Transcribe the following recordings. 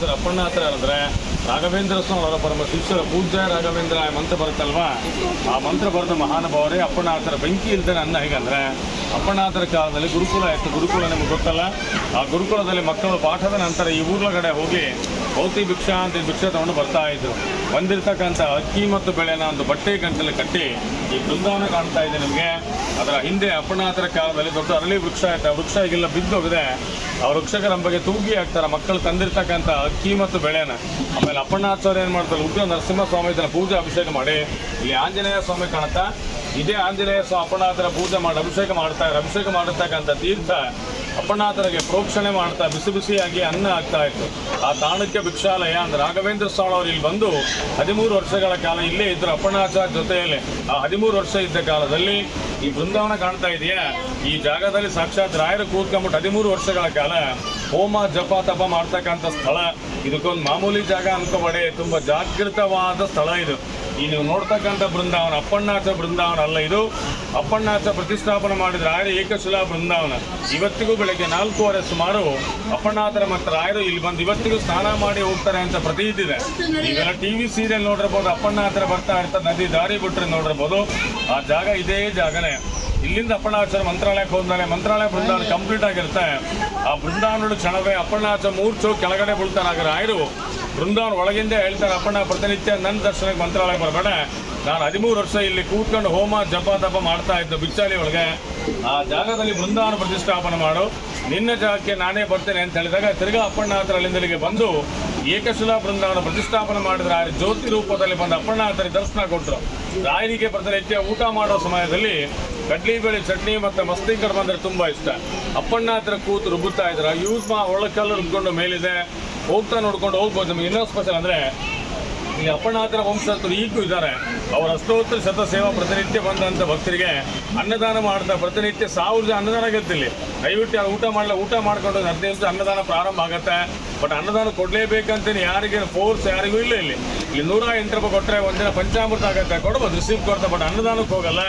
Sir ಅಪ್ಪಣ್ಣಾತ್ರ ಅಂದ್ರೆ ರಾಘವೇಂದ್ರ ಸ್ವಾಮಿ ಪರಮ ಶಿಷ್ಯರ ಪೂಜ್ಯ ರಾಘವೇಂದ್ರ ಮಂತ್ರ ಬರುತ್ತಲ್ವಾ? ಆ ಮಂತ್ರ ಬರೆದ ಮಹಾನುಭಾವರೇ, ಅಪ್ಪಣ್ಣಾತರ ಬೆಂಕಿ ಇಲ್ದೇನೆ ಅನ್ನ ಹೇಗಂದ್ರೆ ಅಪ್ಪಣ್ಣಾತರ ಕಾಲದಲ್ಲಿ ಗುರುಕುಲ ಇತ್ತು. ಗುರುಕುಲ ನಿಮ್ಗೆ ಗೊತ್ತಲ್ಲ? ಆ ಗುರುಕುಲದಲ್ಲಿ ಮಕ್ಕಳು ಪಾಠದ ನಂತರ ಈ ಊರ್ಲಗಡೆ ಹೋಗಿ ಭೌತಿ ಭಿಕ್ಷಾ ಅಂತ ಭಿಕ್ಷೆ ತಗೊಂಡು ಬರ್ತಾ ಇದ್ರು. ಬಂದಿರತಕ್ಕಂಥ ಅಕ್ಕಿ ಮತ್ತು ಬೆಳೆನ ಒಂದು ಬಟ್ಟೆ ಗಂಟಲು ಕಟ್ಟಿ ಈ ಬೃಂದಾವನ ಕಾಣ್ತಾ ಇದೆ ನಿಮಗೆ. ಅದರ ಹಿಂದೆ ಅಪ್ಪಣಾತರ ಕಾಲದಲ್ಲಿ ದೊಡ್ಡ ಅರಳಿ ವೃಕ್ಷ ಇತ್ತು ವೃಕ್ಷ ಈಗೆಲ್ಲ ಬಿದ್ದೋಗಿದೆ. ಆ ವೃಕ್ಷಕರ ಬಗ್ಗೆ ತೂಗಿ ಹಾಕ್ತಾರೆ ಮಕ್ಕಳು ತಂದಿರ್ತಕ್ಕಂಥ ಅಕ್ಕಿ ಮತ್ತು ಬೆಳೆನ. ಆಮೇಲೆ ಅಪ್ಪಣ್ಣಾಚಾರ್ಯ ಏನು ಮಾಡ್ತಾರೆ, ಉಗ್ರ ನರಸಿಂಹ ಸ್ವಾಮಿ ಇದನ್ನ ಪೂಜೆ ಅಭಿಷೇಕ ಮಾಡಿ, ಇಲ್ಲಿ ಆಂಜನೇಯ ಸ್ವಾಮಿ ಕಾಣುತ್ತಾ, ಇದೇ ಆಂಜನೇಯ ಸ್ವಾಮಿ ಅಪ್ಪಣಾತರ ಪೂಜೆ ಮಾಡಿ, ಅಭಿಷೇಕ ಮಾಡ್ತಾ, ಅಭಿಷೇಕ ಮಾಡಿರ್ತಕ್ಕಂಥ ತೀರ್ಥ ಅಪ್ಪಣ್ಣಾತರಿಗೆ ಪ್ರೋಕ್ಷಣೆ ಮಾಡ್ತಾ ಬಿಸಿ ಬಿಸಿಯಾಗಿ ಅನ್ನ ಆಗ್ತಾ ಇತ್ತು. ಆ ತಾಣಕ್ಯ ಭಿಕ್ಷಾಲಯ ಅಂದ್ರೆ ರಾಘವೇಂದ್ರ ಸ್ವಾಮಿ ಅವರು ಇಲ್ಲಿ ಬಂದು ಹದಿಮೂರು ವರ್ಷಗಳ ಕಾಲ ಇಲ್ಲೇ ಇದ್ರು ಅಪ್ಪಣ್ಣಾಚಾರ್ಯ ಜೊತೆಯಲ್ಲಿ. ಆ ಹದಿಮೂರು ವರ್ಷ ಇದ್ದ ಕಾಲದಲ್ಲಿ ಈ ಬೃಂದಾವನ ಕಾಣ್ತಾ ಇದೆಯಾ? ಈ ಜಾಗದಲ್ಲಿ ಸಾಕ್ಷಾತ್ ರಾಯರು ಕೂತ್ಕೊಂಡ್ಬಿಟ್ಟು ಹದಿಮೂರು ವರ್ಷಗಳ ಕಾಲ ಹೋಮ, ಜಪ, ತಪ ಮಾಡ್ತಕ್ಕಂಥ ಸ್ಥಳ. ಇದಕ್ಕೊಂದು ಮಾಮೂಲಿ ಜಾಗ ಅನ್ಕೋಬೇಡಿ, ತುಂಬಾ ಜಾಗೃತವಾದ ಸ್ಥಳ ಇದು. ಈ ನೀವು ನೋಡ್ತಕ್ಕಂಥ ಬೃಂದಾವನ ಅಪ್ಪಣ್ಣಾಚ ಬೃಂದಾವನ ಅಲ್ಲ ಇದು. ಅಪ್ಪಣ್ಣಾಚ ಪ್ರತಿಷ್ಠಾಪನೆ ಮಾಡಿದ ರಾಯರ ಏಕಶಿಲಾ ಬೃಂದಾವನ. ಇವತ್ತಿಗೂ ಬೆಳಗ್ಗೆ ನಾಲ್ಕೂವರೆ ಸುಮಾರು ಅಪ್ಪಣ್ಣಾತರ ಮತ್ತು ರಾಯರು ಇಲ್ಲಿ ಬಂದು ಇವತ್ತಿಗೂ ಸ್ನಾನ ಮಾಡಿ ಹೋಗ್ತಾರೆ ಅಂತ ಪ್ರತೀತಿ ಇದೆ ಈಗೆಲ್ಲ ಟಿವಿ ಸೀರಿಯಲ್ ನೋಡಿರ್ಬೋದು ಅಪ್ಪಣ್ಣಾತರ ಬರ್ತಾ ಇರ್ತಾರೆ ನದಿ ದಾರಿ ಬಿಟ್ಟರೆ ನೋಡಿರ್ಬೋದು. ಆ ಜಾಗ ಇದೇ ಜಾಗನೇ. ಇಲ್ಲಿಂದ ಅಪ್ಪಣ್ಣಾಚಾರ ಮಂತ್ರಾಲಯಕ್ಕೆ ಹೋದ್ಮೇಲೆ ಮಂತ್ರಾಲಯ ಬೃಂದಾವನ ಕಂಪ್ಲೀಟ್ ಆಗಿರುತ್ತೆ. ಆ ಬೃಂದಾವನ ಕ್ಷಣವೇ ಅಪ್ಪಣ್ಣಾಚಾರ ಮೂರ್ಚು ಕೆಳಗಡೆ ಬೀಳ್ತಾರೆ ಆಗ ರಾಯರು ಬೃಂದಾವನ ಒಳಗಿಂದ ಹೇಳ್ತಾರೆ ಅಪ್ಪಣ್ಣ ಪ್ರತಿನಿತ್ಯ ನನ್ನ ದರ್ಶನಕ್ಕೆ ಮಂತ್ರಾಲಯ ಬರಬೇಡ. ನಾನು ಹದಿಮೂರು ವರ್ಷ ಇಲ್ಲಿ ಕೂತ್ಕೊಂಡು ಹೋಮ ಜಪ ತಪ ಮಾಡ್ತಾ ಇದ್ದೆ ಬಿಚ್ಚಾಲಿ ಒಳಗೆ. ಆ ಜಾಗದಲ್ಲಿ ಬೃಂದಾವನ ಪ್ರತಿಷ್ಠಾಪನೆ ಮಾಡು. ನಿನ್ನ ಜಾಗಕ್ಕೆ ನಾನೇ ಬರ್ತೇನೆ ಅಂತ ಹೇಳಿದಾಗ ತಿರ್ಗಾ ಅಪ್ಪಣ್ಣಾಥರ ಅಲ್ಲಿಂದಲಿಗೆ ಬಂದು ಏಕಶಿಲಾ ಬೃಂದಾವನ ಪ್ರತಿಷ್ಠಾಪನೆ ಮಾಡಿದ್ರೆ ಆ ಜ್ಯೋತಿ ರೂಪದಲ್ಲಿ ಬಂದು ಅಪ್ಪಣ್ಣಾಥರಿಗೆ ದರ್ಶನ ಕೊಟ್ಟರು ರಾಯರಿಗೆ ಪ್ರತಿನಿತ್ಯ ಊಟ ಮಾಡೋ ಸಮಯದಲ್ಲಿ ಕಡ್ಲಿ ಬೇಳೆ ಚಟ್ನಿ ಮತ್ತು ಮಸ್ತಿಂಕರ್ ಬಂದರೆ ತುಂಬ ತುಂಬಾ ಇಷ್ಟ. ಅಪ್ಪಣ್ಣಾಥರ ಕೂತು ರುಬ್ಬುತ್ತಾ ಇದ್ರು. ಯೂಸ್ ಮಾ ಒಳಕಲ್ಲು ರುಬ್ಕೊಂಡು ಮೇಲಿದೆ. ಹೋಗ್ತಾ ನೋಡ್ಕೊಂಡು ಹೋಗ್ಬೋದು. ನಮಗೆ ಇನ್ನೊಂದು ಸ್ಪೆಷಲ್ ಅಂದ್ರೆ ಈ ಅಪ್ಪಣ್ಣಾಥರ ವಂಶಸ್ಥರು ಈಗೂ ಇದ್ದಾರೆ. ಅವರ ಅಷ್ಟೋತ್ತರ ಶತ ಸೇವಾ ಪ್ರತಿನಿತ್ಯ ಬಂದಂಥ ಭಕ್ತರಿಗೆ ಅನ್ನದಾನ ಮಾಡ್ತಾ ಪ್ರತಿನಿತ್ಯ ಸಾವಿರ ಜನ ಅನ್ನದಾನ ಆಗುತ್ತೆ ಇಲ್ಲಿ ದಯವಿಟ್ಟು ಊಟ ಮಾಡಲ್ಲ ಊಟ ಮಾಡ್ಕೊಂಡು ಹದಿನೈದು ಅನ್ನದಾನ ಪ್ರಾರಂಭ ಆಗುತ್ತೆ. ಬಟ್ ಅನ್ನದಾನ ಕೊಡಲೇಬೇಕಂತೇಳಿ ಯಾರಿಗೆ ಫೋರ್ಸ್ ಯಾರಿಗೂ ಇಲ್ಲ ಇಲ್ಲಿ. ಇಲ್ಲಿ ನೂರ ಎಂಟು ರೂಪಾಯಿ ಕೊಟ್ಟರೆ ಒಂದಿನ ಪಂಚಾಮೃತ ಆಗುತ್ತೆ. ಕೊಡ್ಬೋದು ರಿಸೀವ್ ಕೊಡ್ತಾ, ಬಟ್ ಅನ್ನದಾನಕ್ಕೆ ಹೋಗಲ್ಲ.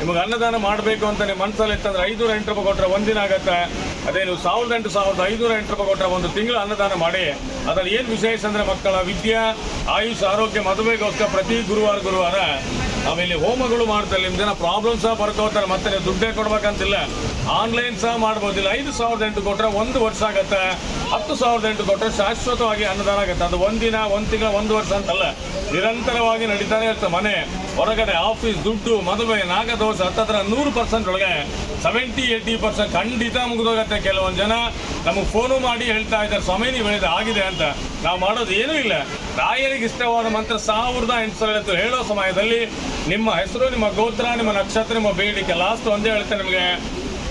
ನಿಮಗೆ ಅನ್ನದಾನ ಮಾಡಬೇಕು ಅಂತ ನಿಮ್ಮ ಮನಸ್ಸಲ್ಲಿ ಇತ್ತಂದ್ರೆ ಐನೂರ ಎಂಟು ರೂಪಾಯಿ ಕೊಟ್ಟರೆ ಒಂದಿನ ಆಗುತ್ತೆ. ಅದೇ ನೀವು ಸಾವಿರದ ಎಂಟು ಸಾವಿರದ ಐನೂರ ಎಂಟು ರೂಪಾಯಿ ಕೊಟ್ಟರೆ ಒಂದು ತಿಂಗಳು ಅನ್ನದಾನ ಮಾಡಿ, ಅದರಲ್ಲಿ ಏನು ವಿಶೇಷ ಅಂದರೆ ಮಕ್ಕಳ ವಿದ್ಯೆ, ಆಯುಷ್, ಆರೋಗ್ಯ, ಮದುವೆಗೋಸ್ಕರ ಪ್ರತಿ ಗುರುವಾರ ಗುರುವಾರ ಆಮೇಲೆ ಹೋಮಗಳು ಮಾಡ್ತಾರೆ ನಿಮ್ಮ ಜನ ಪ್ರಾಬ್ಲಮ್ ಸಹ ಬರ್ಕೋತಾರೆ ಮತ್ತೆ ನೀವು ದುಡ್ಡೇ ಕೊಡ್ಬೇಕಂತಿಲ್ಲ. ಆನ್ಲೈನ್ ಸಹ ಮಾಡ್ಬೋದಿಲ್ಲ. ಐದು ಸಾವಿರದ ಎಂಟು ಕೊಟ್ಟರೆ ಒಂದು ವರ್ಷ ಆಗುತ್ತೆ. ಹತ್ತು ಸಾವಿರದ ಎಂಟು ಕೊಟ್ಟರೆ ಶಾಶ್ವತವಾಗಿ ಅನ್ನದಾನ ಆಗುತ್ತೆ. ಅದು ಒಂದಿನ, ಒಂದು ತಿಂಗಳ, ಒಂದು ವರ್ಷ ಅಂತಲ್ಲ. ನಿರಂತರವಾಗಿ ನಡೀತಾನೆ ಇರ್ತದೆ ಮನೆ. ಹೊರಗಡೆ ಆಫೀಸ್ ದುಡ್ಡು, ಮದುವೆ, ನಾಗದೋಷ, ಹತ್ತತ್ರ ನೂರು ಪರ್ಸೆಂಟ್ ಒಳಗೆ ಸೆವೆಂಟಿ ಏಯ್ಟಿ ಪರ್ಸೆಂಟ್ ಖಂಡಿತ ಮುಗಿದೋಗತ್ತೆ ಕೆಲವೊಂದು ಜನ. ನಮಗೆ ಫೋನು ಮಾಡಿ ಹೇಳ್ತಾ ಇದ್ದಾರೆ, ಸ್ವಾಮಿ, ನೀವು ಹೇಳಿದ ಆಗಿದೆ ಅಂತ. ನಾವು ಮಾಡೋದು ಏನೂ ಇಲ್ಲ. ರಾಯರಿಗೆ ಇಷ್ಟವಾದ ಮಂತ್ರ ಸಾವಿರದ ಎಂಟು ಸಾವಿರ ಹೇಳೋ ಸಮಯದಲ್ಲಿ ನಿಮ್ಮ ಹೆಸರು, ನಿಮ್ಮ ಗೋತ್ರ, ನಿಮ್ಮ ನಕ್ಷತ್ರ, ನಿಮ್ಮ ಬೇಡಿಕೆ ಲಾಸ್ಟ್ ಒಂದೇ ಹೇಳ್ತೇನೆ ನಿಮಗೆ.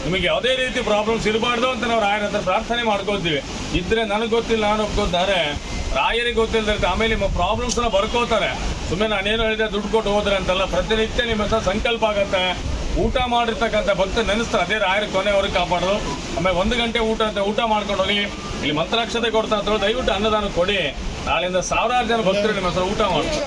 ನಿಮಗೆ ಯಾವುದೇ ರೀತಿ ಪ್ರಾಬ್ಲಮ್ಸ್ ಇರಬಾರ್ದು ಅಂತ ನಾವು ರಾಯರ ಹತ್ರ ಪ್ರಾರ್ಥನೆ ಮಾಡ್ಕೊಳ್ತೀವಿ ಇದ್ರೆ ನನಗೆ ಗೊತ್ತಿಲ್ಲ ನಾನು ಒಪ್ಕೋತಾರೆ ರಾಯರಿಗೆ ಗೊತ್ತಿಲ್ಲದಿರುತ್ತೆ ಆಮೇಲೆ ನಿಮ್ಮ ಪ್ರಾಬ್ಲಮ್ಸ್ನ ಬರ್ಕೋತಾರೆ. ಸುಮ್ಮನೆ ನಾನೇನು ಹೇಳಿದೆ, ದುಡ್ಡು ಕೊಟ್ಟು ಹೋದ್ರೆ ಅಂತಲ್ಲ, ಪ್ರತಿನಿತ್ಯ ನಿಮ್ಮ ಹತ್ರ ಸಂಕಲ್ಪ ಆಗತ್ತೆ. ಊಟ ಮಾಡಿರ್ತಕ್ಕಂಥ ಭಕ್ತ ನೆನೆಸ್ತಾರೆ. ಅದೇ ರಾಯರು ಕೊನೆವರೆಗೆ ಕಾಪಾಡೋದು. ಆಮೇಲೆ ಒಂದು ಗಂಟೆ ಊಟ ಅಂತ ಊಟ ಮಾಡ್ಕೊಂಡು ಹೋಗಿ, ಇಲ್ಲಿ ಮಂತ್ರಾಕ್ಷತೆ ಕೊಡ್ತಾ ಅಂತ ದಯವಿಟ್ಟು ಅನ್ನದಾನ ಕೊಡಿ. ನಾಳೆಯಿಂದ ಸಾವಿರಾರು ಜನ ಭಕ್ತರು ನಿಮ್ಮ ಹತ್ರ ಊಟ ಮಾಡ್ತಾರೆ.